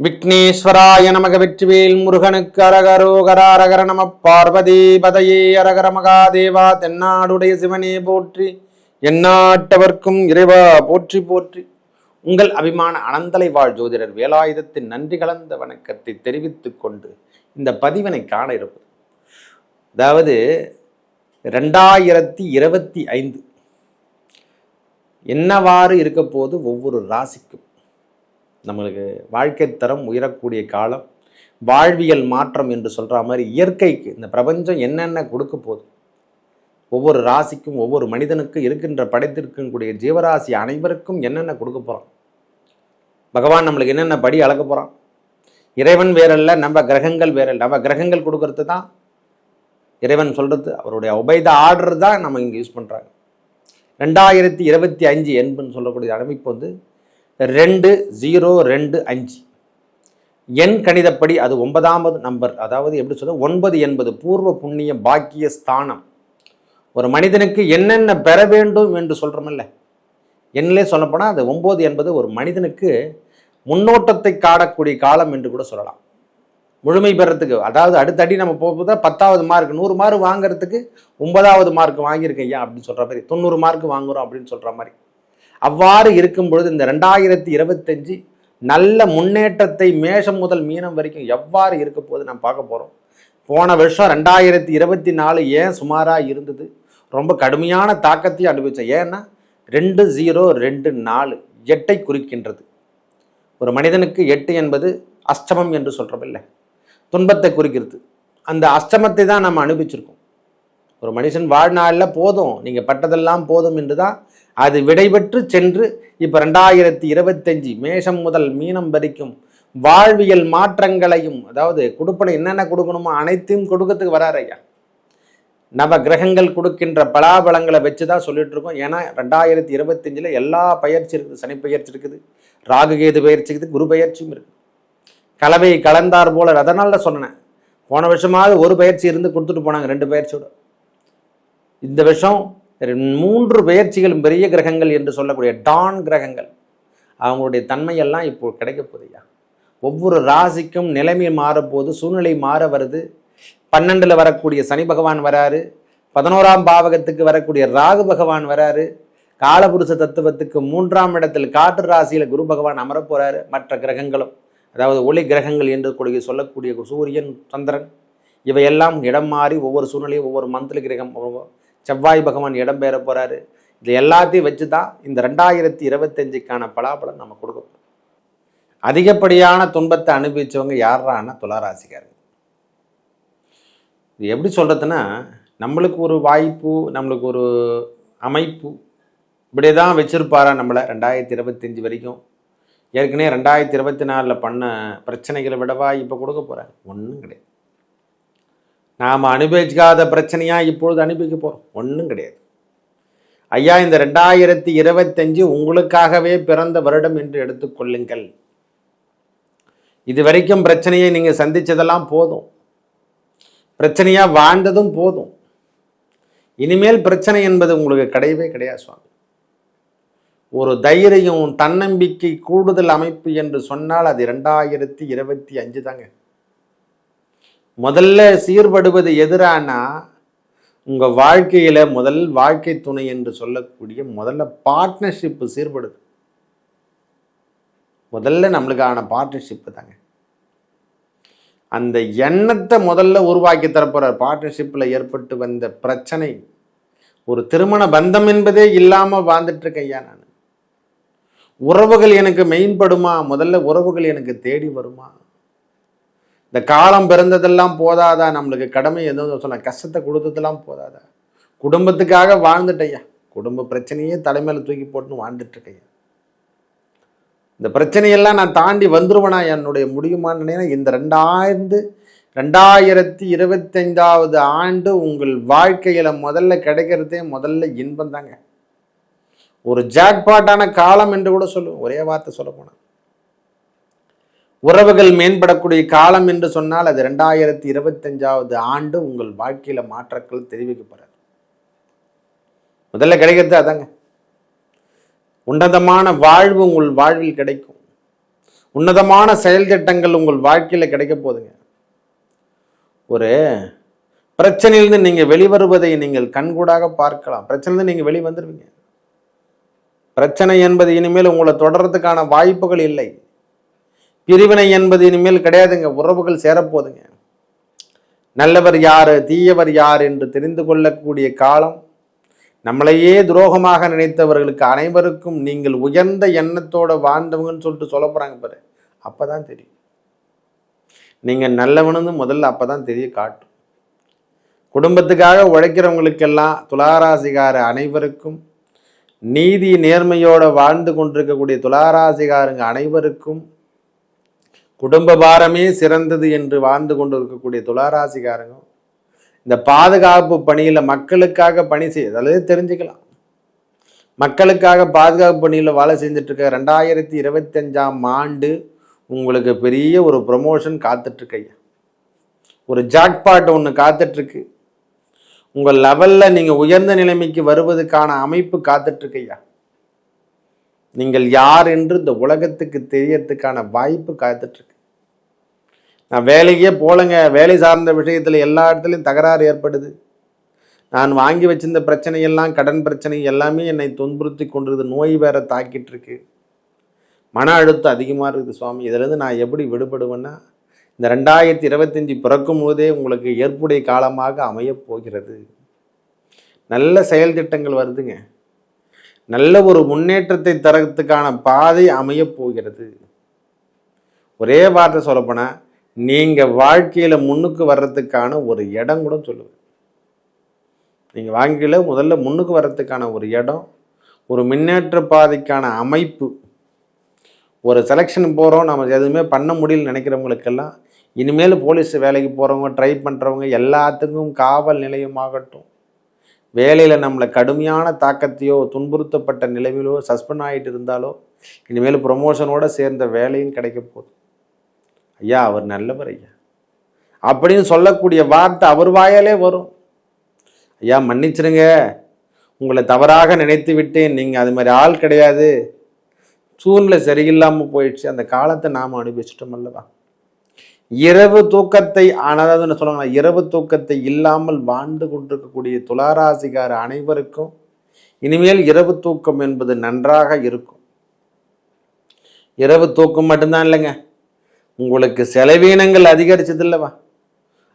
விக்னேஸ்வராய நமக வெற்றிவேல் முருகனுக்கு அரகரோகராரகர நம பார்வதி பதையே அரகர மகாதேவா தென்னாடுடைய சிவனே போற்றி எந்நாட்டவர்க்கும் இறைவா போற்றி போற்றி. உங்கள் அபிமான அனந்தலை வாழ் ஜோதிடர் வேலாயுதத்தின் நன்றி கலந்த வணக்கத்தை தெரிவித்துக் கொண்டு இந்த பதிவினை காண இருப்பது. அதாவது ரெண்டாயிரத்தி இருபத்தி ஐந்து. என்னவாறு இருக்க போது ஒவ்வொரு ராசிக்கும்? நம்மளுக்கு வாழ்க்கை தரம் உயரக்கூடிய காலம் வாழ்வியல் மாற்றம் என்று சொல்கிற மாதிரி இயற்கைக்கு இந்த பிரபஞ்சம் என்னென்ன கொடுக்க போகுது? ஒவ்வொரு ராசிக்கும் ஒவ்வொரு மனிதனுக்கும் இருக்கின்ற படைத்திருக்கக்கூடிய ஜீவராசி அனைவருக்கும் என்னென்ன கொடுக்க போகிறான் பகவான் நம்மளுக்கு என்னென்ன படி அளக்க போகிறான் இறைவன் வேறல்ல நம்ம கிரகங்கள் வேறல்ல. நம்ம கிரகங்கள் கொடுக்கறது தான் இறைவன் சொல்கிறது அவருடைய உபைத ஆர்டர் தான் நம்ம இங்கே யூஸ் பண்ணுறாங்க ரெண்டாயிரத்தி இருபத்தி அஞ்சு என்புன்னு சொல்லக்கூடிய அமைப்பு வந்து ரெண்டு ஜீரோ ரெண்டு அஞ்சு எண் கணிதப்படி அது ஒன்பதாவது நம்பர் அதாவது எப்படி சொல்ல ஒன்பது என்பது பூர்வ புண்ணிய பாக்கிய ஸ்தானம். ஒரு மனிதனுக்கு என்னென்ன பெற வேண்டும் என்று சொல்கிறோமில்ல எண்ணிலே சொல்லப்போனால் அது ஒம்பது என்பது ஒரு மனிதனுக்கு முன்னோட்டத்தை காணக்கூடிய காலம் என்று கூட சொல்லலாம். முழுமை பெறத்துக்கு அதாவது அடுத்தடி நம்ம போகும்போது பத்தாவது மார்க் நூறு மார்க் வாங்குறதுக்கு ஒன்பதாவது மார்க் வாங்கியிருக்கேன் ஐயா அப்படின்னு சொல்கிற மாதிரி தொண்ணூறு மார்க் வாங்குறோம் அப்படின்னு சொல்கிற மாதிரி. அவ்வாறு இருக்கும் பொழுது இந்த ரெண்டாயிரத்தி இருபத்தஞ்சு நல்ல முன்னேற்றத்தை மேஷம் முதல் மீனம் வரைக்கும் எவ்வாறு இருக்க போது நாம் பார்க்க போகிறோம் போன வருஷம் ரெண்டாயிரத்தி இருபத்தி நாலு ஏன் சுமாராக இருந்தது? ரொம்ப கடுமையான தாக்கத்தையும் அனுபவித்தேன் ஏன்னா ரெண்டு ஜீரோ ரெண்டு நாலு எட்டை குறிக்கின்றது. ஒரு மனிதனுக்கு எட்டு என்பது அஷ்டமம் என்று சொல்கிறோமில்ல துன்பத்தை குறிக்கிறது. அந்த அஷ்டமத்தை தான் நம்ம அனுபவிச்சிருக்கோம். ஒரு மனுஷன் வாழ்நாளில் போதும். நீங்கள் பட்டதெல்லாம் போதும் என்று தான் அது விடைபெற்று சென்று இப்போ ரெண்டாயிரத்தி இருபத்தஞ்சி மேஷம் முதல் மீனம் வரைக்கும் வாழ்வியல் மாற்றங்களையும் அதாவது கொடுப்பனை என்னென்ன கொடுக்கணுமோ அனைத்தையும் கொடுக்கறதுக்கு வராரு ஐயா. நவ கிரகங்கள் கொடுக்கின்ற பலாபலங்களை வச்சு தான் சொல்லிட்டு இருக்கோம். ஏன்னா ரெண்டாயிரத்தி இருபத்தஞ்சில் எல்லா பயிற்சி இருக்குது. சனி பயிற்சி இருக்குது ராகுகேது பயிற்சி இருக்குது குரு பயிற்சியும் இருக்குது. கலவை கலந்தார் போல அதனால தான் சொன்னேன். போன வருஷமாவது ஒரு பயிற்சி இருந்து கொடுத்துட்டு போனாங்க ரெண்டு பயிற்சியோட. இந்த வருஷம் மூன்று பெயர்ச்சிகளும் பெரிய கிரகங்கள் என்று சொல்லக்கூடிய டான் கிரகங்கள். அவங்களுடைய தன்மையெல்லாம் இப்போ கிடைக்க போகுதுயா ஒவ்வொரு ராசிக்கும் நிலைமை மாறப்போது சூழ்நிலை மாற வருது. பன்னெண்டில் வரக்கூடிய சனி பகவான் வராரு. பதினோராம் பாவகத்துக்கு வரக்கூடிய ராகு பகவான் வராரு. காலபுருஷ தத்துவத்துக்கு மூன்றாம் இடத்தில் காற்று ராசியில் குரு பகவான் அமரப்போகிறாரு மற்ற கிரகங்களும் அதாவது ஒளி கிரகங்கள் என்று கூடிய சொல்லக்கூடிய சூரியன் சந்திரன் இவையெல்லாம் இடம் மாறி ஒவ்வொரு சூழ்நிலையும் ஒவ்வொரு மந்திர கிரகம் செவ்வாய் பகவான் இடம் பெற போகிறாரு இது எல்லாத்தையும் வச்சு தான் இந்த ரெண்டாயிரத்தி இருபத்தஞ்சுக்கான பலாபலம் நம்ம கொடுக்கணும் அதிகப்படியான துன்பத்தை அனுபவித்தவங்க யாரான துளாராசிக்காரங்க. இது எப்படி சொல்கிறதுன்னா நம்மளுக்கு ஒரு வாய்ப்பு நம்மளுக்கு ஒரு அமைப்பு இப்படியே தான் வச்சுருப்பாரா நம்மளை ரெண்டாயிரத்தி இருபத்தஞ்சி வரைக்கும். ஏற்கனவே ரெண்டாயிரத்தி இருபத்தி நாலில் பண்ண பிரச்சனைகளை விடவா இப்போ கொடுக்க போகிறேன் ஒன்றும் கிடையாது. நாம் அனுபவிக்காத பிரச்சனையாக இப்பொழுது அனுபவிக்க போகிறோம் ஒன்றும் கிடையாது. ஐயா இந்த ரெண்டாயிரத்தி இருபத்தஞ்சு உங்களுக்காகவே பிறந்த வருடம் என்று எடுத்துக்கொள்ளுங்கள் இது வரைக்கும் பிரச்சனையை நீங்கள் சந்தித்ததெல்லாம் போதும். பிரச்சனையாக வாழ்ந்ததும் போதும். இனிமேல் பிரச்சனை என்பது உங்களுக்கு கிடையவே கிடையாது சுவாமி. ஒரு தைரியம் தன்னம்பிக்கை கூடுதல் அமைப்பு என்று சொன்னால் அது ரெண்டாயிரத்தி இருபத்தி அஞ்சு தாங்க முதல்ல சீர்படுவது எதிரானா? உங்கள் வாழ்க்கையில் முதல் வாழ்க்கை துணை என்று சொல்லக்கூடிய முதல்ல பார்ட்னர்ஷிப்பு சீர்படுது. முதல்ல நம்மளுக்கான பார்ட்னர்ஷிப்பு தாங்க. அந்த எண்ணத்தை முதல்ல உருவாக்கி தரப்போகிற பார்ட்னர்ஷிப்பில் ஏற்பட்டு வந்த பிரச்சனை. ஒரு திருமண பந்தம் என்பதே இல்லாமல் வாழ்ந்துட்டுருக்கேன் ஐயா நான். உறவுகள் எனக்கு மெயின்படுமா? முதல்ல உறவுகள் எனக்கு தேடி வருமா? இந்த காலம் பிறந்ததெல்லாம் போதாதா? நம்மளுக்கு கடமை எதுவும் சொல்ல கஷ்டத்தை கொடுத்ததெல்லாம் போதாதா? குடும்பத்துக்காக வாழ்ந்துட்டையா குடும்ப பிரச்சனையே தலைமையில் தூக்கி போட்டுன்னு வாழ்ந்துட்டு இருக்கையா இந்த பிரச்சனையெல்லாம் நான் தாண்டி வந்துருவேனா? என்னுடைய முடியுமான்னு இந்த ரெண்டாயிரத்து ரெண்டாயிரத்தி இருபத்தைந்தாவது ஆண்டு உங்கள் வாழ்க்கையில் முதல்ல கிடைக்கிறதே முதல்ல இன்பம் தாங்க. ஒரு ஜாக்பாட்டான காலம் என்று கூட சொல்லுவோம் ஒரே வார்த்தை சொல்ல போனால் உறவுகள் மேம்படக்கூடிய காலம் என்று சொன்னால் அது ரெண்டாயிரத்தி இருபத்தஞ்சாவது ஆண்டு உங்கள் வாழ்க்கையில் மாற்றங்கள் தெரிவிக்கப்படுறது முதல்ல கிடைக்கிறது அதாங்க. உன்னதமான வாழ்வு உங்கள் வாழ்வில் கிடைக்கும். உன்னதமான செயல் திட்டங்கள் உங்கள் வாழ்க்கையில் கிடைக்க போதுங்க. ஒரு பிரச்சனையிலிருந்து நீங்கள் வெளிவருவதை நீங்கள் கண்கூடாக பார்க்கலாம். பிரச்சனையிலிருந்து நீங்கள் வெளி வந்துடுவீங்க பிரச்சனை என்பது இனிமேல் உங்களை தொடர்றதுக்கான வாய்ப்புகள் இல்லை. பிரிவினை என்பது இனிமேல் கிடையாதுங்க. உறவுகள் சேரப்போதுங்க நல்லவர் யார் தீயவர் யார் என்று தெரிந்து கொள்ளக்கூடிய காலம். நம்மளையே துரோகமாக நினைத்தவர்களுக்கு அனைவருக்கும் நீங்கள் உயர்ந்த எண்ணத்தோட வாழ்ந்தவங்கன்னு சொல்லிட்டு சொல்ல போகிறாங்க பாரு. அப்போ தான் தெரியும். நீங்கள் நல்லவனுன்னு முதல்ல அப்போ தான் தெரிய காட்டும். குடும்பத்துக்காக உழைக்கிறவங்களுக்கெல்லாம் துளாராசிகார அனைவருக்கும் நீதி நேர்மையோடு வாழ்ந்து கொண்டிருக்கக்கூடிய துளாராசிகாரங்க அனைவருக்கும் குடும்ப பாரமே சிறந்தது என்று வாழ்ந்து கொண்டு இருக்கக்கூடிய துளாராசிகாரங்க இந்த பாதுகாப்பு பணியில் மக்களுக்காக பணி செய்ய அதாவது தெரிஞ்சுக்கலாம். மக்களுக்காக பாதுகாப்பு பணியில் வேலை செஞ்சுட்டு இருக்க ரெண்டாயிரத்தி இருபத்தஞ்சாம் ஆண்டு உங்களுக்கு பெரிய ஒரு ப்ரொமோஷன் காத்துட்ருக்கையா ஒரு ஜாக்பாட் ஒன்று காத்துட்ருக்கு. உங்கள் லெவலில் நீங்கள் உயர்ந்த நிலைமைக்கு வருவதற்கான அமைப்பு காத்துட்ருக்கையா நீங்கள் யார் என்று இந்த உலகத்துக்கு தெரியறதுக்கான வாய்ப்பு காத்துட்ருக்கு. நான் வேலைக்கே போலங்க. வேலை சார்ந்த விஷயத்தில் எல்லா இடத்துலையும் தகராறு ஏற்படுது. நான் வாங்கி வச்சிருந்த பிரச்சனையெல்லாம் கடன் பிரச்சனை எல்லாமே என்னை துன்புறுத்தி கொண்டிருது நோய் வேற தாக்கிட்டு இருக்கு மன அழுத்தம் அதிகமாக இருக்குது சுவாமி. இதிலேருந்து நான் எப்படி விடுபடுவேன்னா இந்த ரெண்டாயிரத்தி இருபத்தஞ்சி பிறக்கும் போதே உங்களுக்கு ஏற்புடைய காலமாக அமையப் போகிறது. நல்ல செயல் திட்டங்கள் வருதுங்க. நல்ல ஒரு முன்னேற்றத்தை தரத்துக்கான பாதை அமையப் போகிறது. ஒரே வார்த்தை சொல்லப்போனால் நீங்கள் வாழ்க்கையில் முன்னுக்கு வர்றதுக்கான ஒரு இடம் கூட சொல்லுவேன். நீங்கள் வாழ்க்கையில் முதல்ல முன்னுக்கு வர்றதுக்கான ஒரு இடம் ஒரு முன்னேற்ற பாதைக்கான அமைப்பு ஒரு செலெக்ஷன் போகிறோம் நம்ம எதுவுமே பண்ண முடியலன்னு நினைக்கிறவங்களுக்கெல்லாம் இனிமேல் போலீஸ் வேலைக்கு போகிறவங்க ட்ரை பண்ணுறவங்க எல்லாத்துக்கும் காவல் நிலையமாகட்டும். வேலையில் நம்மளை கடுமையான தாக்கத்தையோ துன்புறுத்தப்பட்ட நிலைமையிலோ சஸ்பெண்ட் ஆகிட்டு இருந்தாலோ இனிமேல் ப்ரொமோஷனோடு சேர்ந்த வேலையும் கிடைக்க போகுது. ஐயா அவர் நல்லவர் ஐயா. அப்படின்னு சொல்லக்கூடிய வார்த்தை அவர் வாயாலே வரும். ஐயா மன்னிச்சிருங்க. உங்களை தவறாக நினைத்து விட்டேன். நீங்கள் அது மாதிரி ஆள் கிடையாது. சூழ்நிலை சரியில்லாமல் போயிடுச்சு. அந்த காலத்தை நாம் அனுபவிச்சிட்டோம் அல்லவா? இரவு தூக்கத்தை ஆனதாவதுன்னு சொல்லுவாங்க இரவு தூக்கத்தை இல்லாமல் வாழ்ந்து கொண்டிருக்கக்கூடிய துளாராசிகார அனைவருக்கும் இனிமேல் இரவு தூக்கம் என்பது நன்றாக இருக்கும். இரவு தூக்கம் மட்டும்தான் இல்லைங்க. உங்களுக்கு செலவீனங்கள் அதிகரிச்சது இல்லவா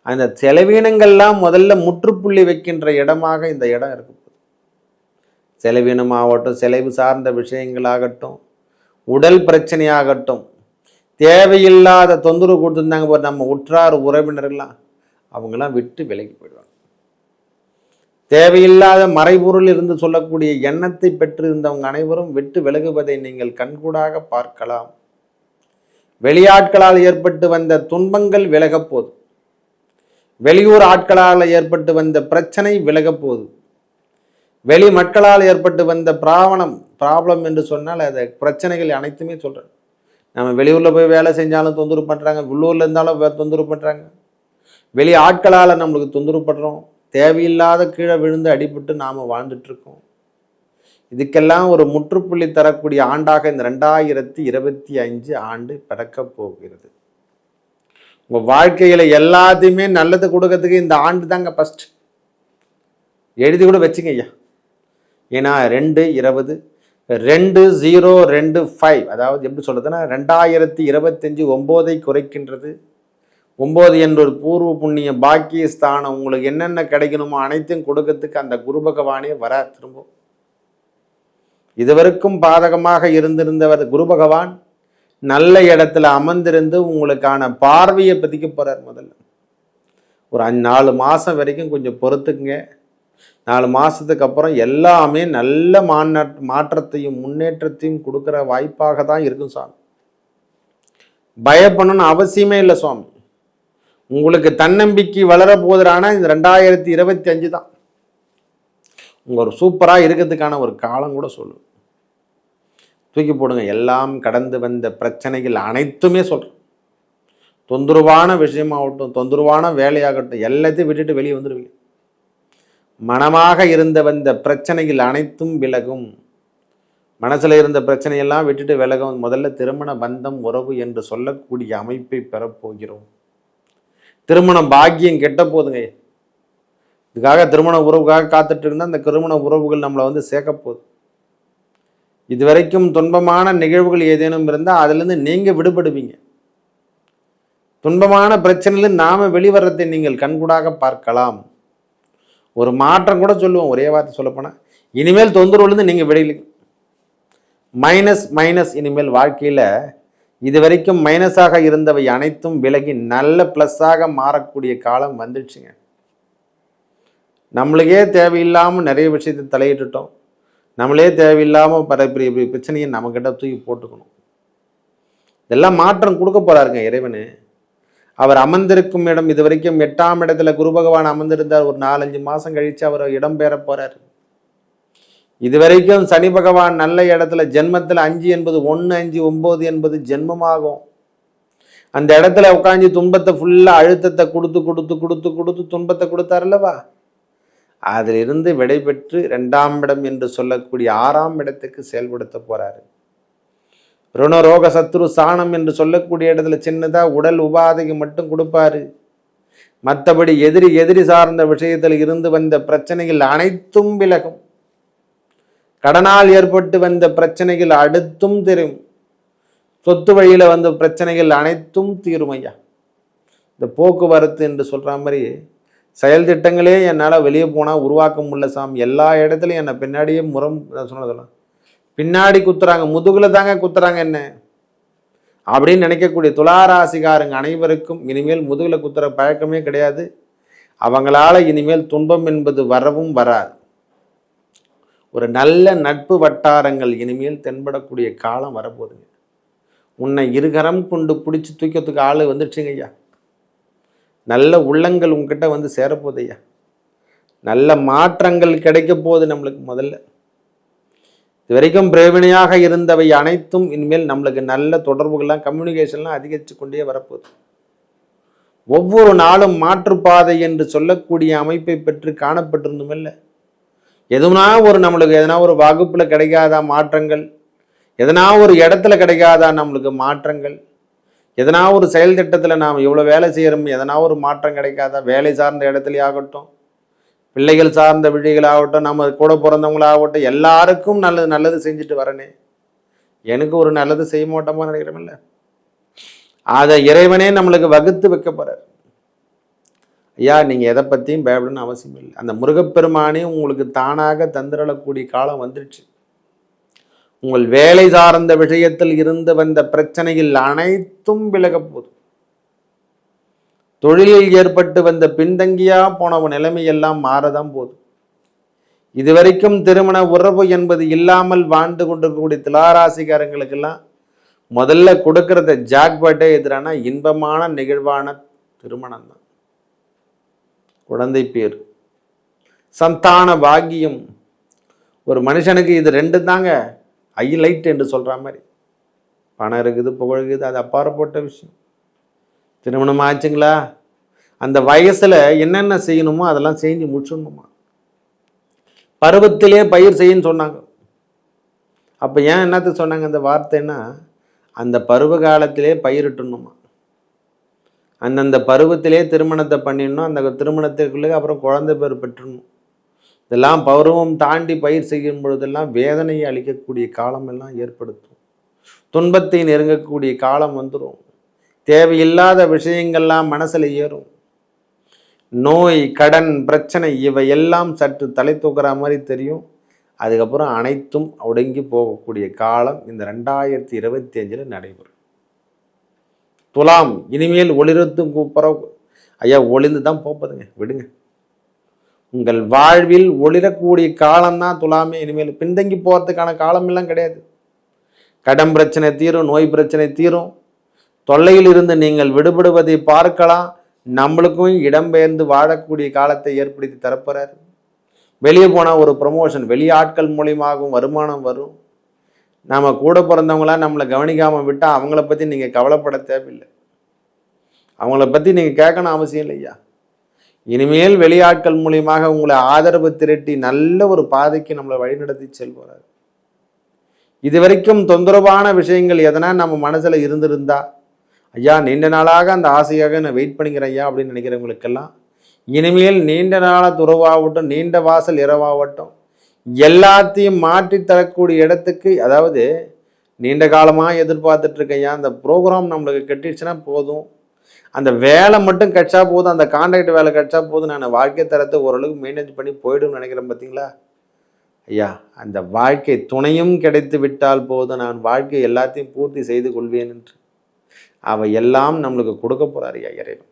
அந்த செலவீனங்கள்லாம் முதல்ல முற்றுப்புள்ளி வைக்கின்ற இடமாக இந்த இடம் இருக்கு செலவீனமாகட்டும் செலவு சார்ந்த விஷயங்களாகட்டும் உடல் பிரச்சனையாகட்டும் தேவையில்லாத தொந்தரவு கொடுத்துருந்தாங்க போது நம்ம உற்றார் உறவினர்கள்லாம் அவங்கெல்லாம் விட்டு விலகி போயிடுவாங்க. தேவையில்லாத மறைபொருள் இருந்து சொல்லக்கூடிய எண்ணத்தை பெற்றிருந்தவங்க அனைவரும் விட்டு விலகுவதை நீங்கள் கண்கூடாக பார்க்கலாம். வெளியாட்களால் ஏற்பட்டு வந்த துன்பங்கள் விலகப் போகுது. வெளியூர் ஆட்களால் ஏற்பட்டு வந்த பிரச்சனை விலகப் போகுது. வெளி மக்களால் ஏற்பட்டு வந்த பிராவணம் ப்ராப்ளம் என்று சொன்னால் அதை பிரச்சனைகள் அனைத்துமே சொல்கிறேன் நம்ம வெளியூரில் போய் வேலை செஞ்சாலும் தொந்தரவு பண்ணுறாங்க உள்ளூரில் இருந்தாலும் தொந்தரவு பண்ணுறாங்க வெளி ஆட்களால் நம்மளுக்கு தொந்தரவு பண்ணுறோம் தேவையில்லாத கீழே விழுந்து அடிபட்டு நாம் வாழ்ந்துட்டுருக்கோம் இதுக்கெல்லாம் ஒரு முற்றுப்புள்ளி தரக்கூடிய ஆண்டாக இந்த ரெண்டாயிரத்தி இருபத்தி அஞ்சு ஆண்டு பிறக்க போகிறது. உங்கள் வாழ்க்கையில் எல்லாத்தையுமே நல்லது கொடுக்கறதுக்கு இந்த ஆண்டு தாங்க ஃபஸ்ட் எழுதி கூட வச்சுங்க ஐயா. ஏன்னா ரெண்டு இருபது ரெண்டு ஜீரோ ரெண்டு ஃபைவ் அதாவது எப்படி சொல்கிறதுன்னா ரெண்டாயிரத்தி இருபத்தஞ்சி ஒம்போதை குறைக்கின்றது. ஒம்பது என்ற ஒரு பூர்வ புண்ணிய பாக்கிய ஸ்தானம் உங்களுக்கு என்னென்ன கிடைக்கணுமோ அனைத்தையும் கொடுக்கறதுக்கு அந்த குரு பகவானே வர திரும்பும் இதுவரைக்கும் பாதகமாக இருந்திருந்தவர் குரு பகவான். நல்ல இடத்துல அமர்ந்திருந்து உங்களுக்கான பார்வையை பதிக்க போகிறார் முதல்ல. ஒரு அஞ்சு நாலு மாதம் வரைக்கும் கொஞ்சம் பொறுத்துக்குங்க. நாலு மாதத்துக்கு அப்புறம் எல்லாமே நல்ல மாற்ற மாற்றத்தையும் முன்னேற்றத்தையும் கொடுக்குற வாய்ப்பாக தான் இருக்கும் சாமி. பயப்படணும்னு அவசியமே இல்லை சுவாமி உங்களுக்கு தன்னம்பிக்கை வளர போதுறான இந்த ரெண்டாயிரத்தி இருபத்தி அஞ்சு தான். உங்கள் ஒரு சூப்பராக இருக்கிறதுக்கான ஒரு காலம் கூட சொல்லும். தூக்கி போடுங்க. எல்லாம் கடந்து வந்த பிரச்சனைகள் அனைத்துமே சொல்கிறேன் தொந்தரவான விஷயமாகட்டும் தொந்தரவான வேலையாகட்டும் எல்லாத்தையும் விட்டுட்டு வெளியே வந்துடுவீங்க மனமாக இருந்த வந்த பிரச்சனைகள் அனைத்தும் விலகும். மனசில் இருந்த பிரச்சனையெல்லாம் விட்டுட்டு விலகும். முதல்ல திருமண பந்தம் உறவு என்று சொல்லக்கூடிய அமைப்பை பெறப்போகிறோம். திருமணம் பாக்கியம் கெட்ட போதுங்க. இதுக்காக திருமண உறவுக்காக காத்துட்டு இருந்தால் அந்த திருமண உறவுகள் நம்மளை வந்து சேர்க்க போகுது. இதுவரைக்கும் துன்பமான நிகழ்வுகள் ஏதேனும் இருந்தால் அதுலேருந்து நீங்கள் விடுபடுவீங்க. துன்பமான பிரச்சனையிலிருந்து நாம வெளிவரத்தை நீங்கள் கண்கூடாக பார்க்கலாம். ஒரு மாற்றம் கூட சொல்லுவோம் ஒரே வார்த்தை சொல்லப்போனால் இனிமேல் தொந்தரவுலேருந்து நீங்கள் வெளியில் மைனஸ் மைனஸ் இனிமேல் வாழ்க்கையில் இது வரைக்கும் மைனஸாக இருந்தவை அனைத்தும் விலகி நல்ல ப்ளஸ்ஸாக மாறக்கூடிய காலம் வந்துடுச்சுங்க. நம்மளுக்கே தேவையில்லாமல் நிறைய விஷயத்தை தலையிட்டுட்டோம். நம்மளே தேவையில்லாமல் பல பெரிய பெரிய பிரச்சனையை நம்மக்கிட்ட தூக்கி போட்டுக்கணும். இதெல்லாம் மாற்றம் கொடுக்க போகிறாருங்க இறைவனு. அவர் அமர்ந்திருக்கும் இடம் இது வரைக்கும் எட்டாம் இடத்துல குரு பகவான் அமர்ந்திருந்தார். ஒரு நாலஞ்சு மாதம் கழித்து அவர் இடம் பெற போகிறார் இது வரைக்கும் சனி பகவான் நல்ல இடத்துல ஜென்மத்தில் அஞ்சு என்பது ஒன்று அஞ்சு ஒம்பது என்பது ஜென்மமாகும். அந்த இடத்துல உட்காந்து துன்பத்தை ஃபுல்லாக அழுத்தத்தை கொடுத்து கொடுத்து கொடுத்து கொடுத்து துன்பத்தை கொடுத்தாருல்லவா அதிலிருந்து விடைபெற்று ரெண்டாம் இடம் என்று சொல்லக்கூடிய ஆறாம் இடத்துக்கு செயல்படுத்த போறாரு. ருணரோக சத்ரு சாணம் என்று சொல்லக்கூடிய இடத்துல சின்னதாக உடல் உபாதைக்கு மட்டும் கொடுப்பாரு. மற்றபடி எதிரி எதிரி சார்ந்த விஷயத்தில் இருந்து வந்த பிரச்சனைகள் அனைத்தும் விலகும். கடனால் ஏற்பட்டு வந்த பிரச்சனைகள் அடுத்தும் தெரியும். சொத்து வழியில் வந்த பிரச்சனைகள் அனைத்தும் தீரும் ஐயா. இந்த போக்குவரத்து என்று சொல்கிற மாதிரி செயல் திட்டங்களே என்னால் வெளியே போனால் உருவாக்க முடியல சாமி. எல்லா இடத்துலையும் என்னை பின்னாடியே முறம் சொன்னதெல்லாம் பின்னாடி குத்துறாங்க முதுகில் தாங்க குத்துறாங்க என்ன? அப்படின்னு நினைக்கக்கூடிய துளாராசிகாரங்க அனைவருக்கும் இனிமேல் முதுகில் குத்துற பழக்கமே கிடையாது. அவங்களால இனிமேல் துன்பம் என்பது வரவும் வராது. ஒரு நல்ல நட்பு வட்டாரங்கள் இனிமேல் தென்படக்கூடிய காலம் வரப்போகுதுங்க. உன்னை இருகரம் கொண்டு பிடிச்சி தூக்கிறதுக்கு ஆள் வந்துடுச்சுங்க ஐயா. நல்ல உள்ளங்கள் உங்ககிட்ட வந்து சேரப்போகுது ஐயா. நல்ல மாற்றங்கள் கிடைக்க போகுது நம்மளுக்கு முதல்ல. இது வரைக்கும் பிரேவினையாக இருந்தவை அனைத்தும் இனிமேல் நம்மளுக்கு நல்ல தொடர்புகள்லாம் கம்யூனிகேஷன்லாம் அதிகரித்து கொண்டே வரப்போகுது. ஒவ்வொரு நாளும் மாற்றுப்பாதை என்று சொல்லக்கூடிய அமைப்பை பெற்று காணப்பட்டிருந்துமில்ல எதுனா ஒரு நம்மளுக்கு எதனா ஒரு வகுப்பில் கிடைக்காத மாற்றங்கள் எதனா ஒரு இடத்துல கிடைக்காதா நம்மளுக்கு மாற்றங்கள் எதனா ஒரு செயல் திட்டத்தில் நாம் இவ்வளோ வேலை செய்கிறோம் எதனா ஒரு மாற்றம் கிடைக்காதா? வேலை சார்ந்த இடத்துலையே ஆகட்டும். பிள்ளைகள் சார்ந்த விழிகளாகட்டும் நம்ம கூட பிறந்தவங்களாகட்டும் எல்லாருக்கும் நல்லது நல்லது செஞ்சுட்டு வரனே. எனக்கு ஒரு நல்லது செய்ய மாட்டோமா நினைக்கிறோமில்ல அதை இறைவனே நம்மளுக்கு வகுத்து வைக்க போகிறார் ஐயா நீங்கள் எதை பற்றியும் பயப்படணும்னு அவசியம் இல்லை. அந்த முருகப்பெருமானே உங்களுக்கு தானாக தந்திரளக்கூடிய காலம் வந்துருச்சு. உங்கள் வேலை சார்ந்த விஷயத்தில் இருந்து வந்த பிரச்சனையில் அனைத்தும் விலகப் போதும். தொழிலில் ஏற்பட்டு வந்த பின்தங்கியா போன நிலைமையெல்லாம் மாறதான் போதும். இதுவரைக்கும் திருமண உறவு என்பது இல்லாமல் வாழ்ந்து கொண்டிருக்கக்கூடிய துளாராசிக்காரங்களுக்கெல்லாம் முதல்ல கொடுக்கறத ஜாக்பாட்டே எதிரான இன்பமான நிகழ்வான திருமணம் தான் குழந்தை பேர் சந்தான பாக்கியம். ஒரு மனுஷனுக்கு இது ரெண்டு தாங்க ஹைலைட் என்று சொல்கிற மாதிரி. பணம் இருக்குது புகழ் இருக்குது அது அப்பாறப்பட்ட விஷயம். திருமணம் ஆச்சுங்களா? அந்த வயசில் என்னென்ன செய்யணுமோ அதெல்லாம் செஞ்சு முடிச்சிடணுமா? பருவத்திலே பயிர் செய்யன்னு சொன்னாங்க. அப்போ ஏன் என்னத்த சொன்னாங்க? அந்த வார்த்தைன்னா அந்த பருவ காலத்திலே பயிரிட்டணுமா? அந்தந்த பருவத்திலே திருமணத்தை பண்ணிடணும் அந்த திருமணத்துக்குள்ளே அப்புறம் குழந்தை பேர் பெற்றணும். இதெல்லாம் பருவம் தாண்டி பயிர் செய்யும் பொழுதெல்லாம் வேதனையை அளிக்கக்கூடிய காலம் எல்லாம் ஏற்படுத்தும். துன்பத்தை நெருங்கக்கூடிய காலம் வந்துடும் தேவையில்லாத விஷயங்கள்லாம் மனசில் ஏறும். நோய் கடன் பிரச்சனை இவை எல்லாம் சற்று தலை தூக்குற மாதிரி தெரியும். அதுக்கப்புறம் அனைத்தும் ஒடுங்கி போகக்கூடிய காலம் இந்த ரெண்டாயிரத்தி இருபத்தி அஞ்சில் நடைபெறும். துலாம் இனிமேல் ஒளிரத்தும் கூப்பிட ஐயா ஒளிந்து தான் போப்பதுங்க. விடுங்க. உங்கள் வாழ்வில் ஒளிரக்கூடிய காலம்தான் துலாமே இனிமேல் பின்தங்கி போகிறதுக்கான காலமெல்லாம் கிடையாது. கடன் பிரச்சனை தீரும் நோய் பிரச்சனை தீரும். தொல்லையில் இருந்து நீங்கள் விடுபடுவதை பார்க்கலாம். நம்மளுக்கும் இடம்பெயர்ந்து வாழக்கூடிய காலத்தை ஏற்படுத்தி தரப்போறாரு. வெளியே போனால் ஒரு ப்ரமோஷன் வெளியாட்கள் மூலியமாகவும் வருமானம் வரும். நாம் கூட பிறந்தவங்களாம் நம்மளை கவனிக்காமல் விட்டால் அவங்கள பற்றி நீங்கள் கவலைப்பட தேவையில்லை. அவங்கள பற்றி நீங்கள் கேட்கணும் அவசியம் இல்லையா? இனிமேல் வெளியாட்கள் மூலியமாக உங்களை ஆதரவு திரட்டி நல்ல ஒரு பாதைக்கு நம்மளை வழிநடத்தி செல்வார் இது வரைக்கும் தொந்தரவான விஷயங்கள் எதனா நம்ம மனசில் இருந்திருந்தா ஐயா நீண்ட நாளாக அந்த ஆசையாக நான் வெயிட் பண்ணிக்கிறேன் ஐயா அப்படின்னு நினைக்கிறவங்களுக்கெல்லாம் இனிமேல் நீண்ட நாள துறவாகட்டும் நீண்ட வாசல் இரவாகட்டும் எல்லாத்தையும் மாற்றி தரக்கூடிய இடத்துக்கு அதாவது நீண்ட காலமாக எதிர்பார்த்துட்ருக்கையா அந்த ப்ரோக்ராம் நம்மளுக்கு கட்டிடுச்சுன்னா போதும். அந்த வேலை மட்டும் கட்சா போதும் அந்த கான்ட்ராக்ட் வேலை கட்சா போதும் நான் வாழ்க்கை தரத்தை ஓரளவுக்கு மேனேஜ் பண்ணி போய்டும்னு நினைக்கிறேன் பார்த்தீங்களா ஐயா அந்த வாழ்க்கை துணையும் கிடைத்து விட்டால் போதும் நான் வாழ்க்கை எல்லாத்தையும் பூர்த்தி செய்து கொள்வேன் என்று. அவை எல்லாம் நம்மளுக்கு கொடுக்க போறார் ஐயா இறைவன்.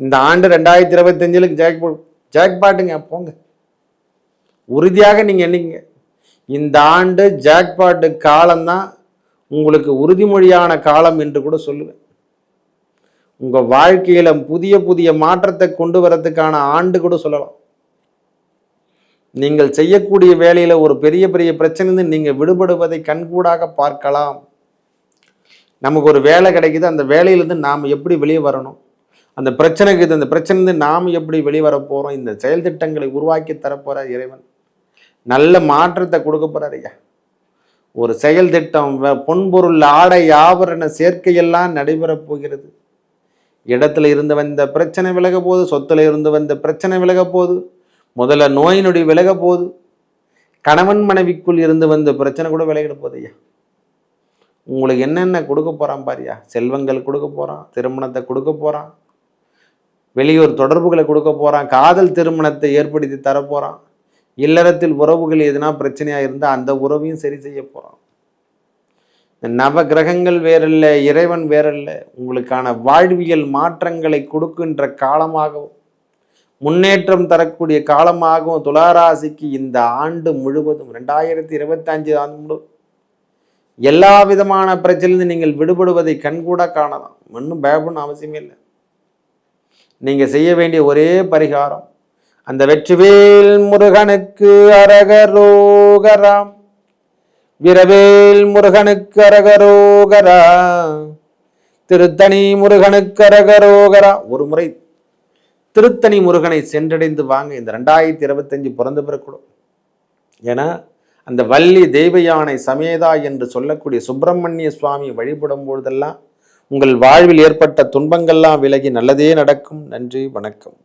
இந்த ஆண்டு ரெண்டாயிரத்தி இருபத்தஞ்சிலுக்கு ஜாக் ஜாக் பாட்டுங்க போங்க. உறுதியாக நீங்கள் எண்ணிங்க இந்த ஆண்டு ஜாக்பாட்டு காலம்தான் உங்களுக்கு உறுதிமொழியான காலம் என்று கூட சொல்லுவேன். உங்கள் வாழ்க்கையில் புதிய புதிய மாற்றத்தை கொண்டு வரதுக்கான ஆண்டு கூட சொல்லலாம். நீங்கள் செய்யக்கூடிய வேலையில் ஒரு பெரிய பெரிய பிரச்சனை நீங்கள் விடுபடுவதை கண்கூடாக பார்க்கலாம். நமக்கு ஒரு வேலை கிடைக்குது அந்த வேலையிலேருந்து நாம் எப்படி வெளியே வரணும்? அந்த பிரச்சனைக்கு இது அந்த பிரச்சனைலேருந்து நாம் எப்படி வெளியே போகிறோம் இந்த செயல் திட்டங்களை உருவாக்கி தரப்போகிறார் இறைவன். நல்ல மாற்றத்தை கொடுக்க போகிறார் ஐயா. ஒரு செயல் திட்டம் வ- பொன்பொருள் ஆடை ஆபரண சேர்க்கையெல்லாம் நடைபெறப் போகிறது. இடத்துல இருந்து வந்த பிரச்சனை விலக போகுது சொத்துல இருந்து வந்த பிரச்சனை விலக போகுது. முதல்ல நோயினுடைய விலக போகுது. கணவன் மனைவிக்குள் இருந்து வந்த பிரச்சனை கூட விலகிட போகுது ஐயா. உங்களுக்கு என்னென்ன கொடுக்க போகிறான் பாரியா? செல்வங்கள் கொடுக்க போகிறான் திருமணத்தை கொடுக்க போகிறான் வெளியூர் தொடர்புகளை கொடுக்க போகிறான் காதல் திருமணத்தை ஏற்படுத்தி தரப்போகிறான் இல்லறத்தில் உறவுகள் எதுனா பிரச்சனையாக இருந்தால் அந்த உறவையும் சரி செய்ய போகிறான் நவ கிரகங்கள் வேறல்ல இறைவன் வேறல்ல. உங்களுக்கான வாழ்வியல் மாற்றங்களை கொடுக்கின்ற காலமாகவும் முன்னேற்றம் தரக்கூடிய காலமாகவும் துளாராசிக்கு இந்த ஆண்டு முழுவதும் ரெண்டாயிரத்தி இருபத்தஞ்சு ஆண்டு முழு- எல்லா விதமான பிரச்சனையிலிருந்து நீங்கள் விடுபடுவதை கண்கூட காணலாம். ஒன்றும் பயப்படணும் அவசியமே இல்லை. நீங்கள் செய்ய வேண்டிய ஒரே பரிகாரம் அந்த வெற்றிவேல் முருகனுக்கு அரகரோகராம். விரவேல் முருகனுக்கு அரகரோகரா. திருத்தணி முருகனுக்கு அரகரோகரா. ஒரு முறை திருத்தணி முருகனை சென்றடைந்து வாங்க இந்த ரெண்டாயிரத்தி இருபத்தஞ்சு பிறந்து பிறக்கூடும். ஏன்னா அந்த வள்ளி தெய்வ யானை சமேதா என்று சொல்லக்கூடிய சுப்பிரமணிய சுவாமி வழிபடும் பொழுதெல்லாம் உங்கள் வாழ்வில் ஏற்பட்ட துன்பங்கள்லாம் விலகி நல்லதே நடக்கும். நன்றி வணக்கம்.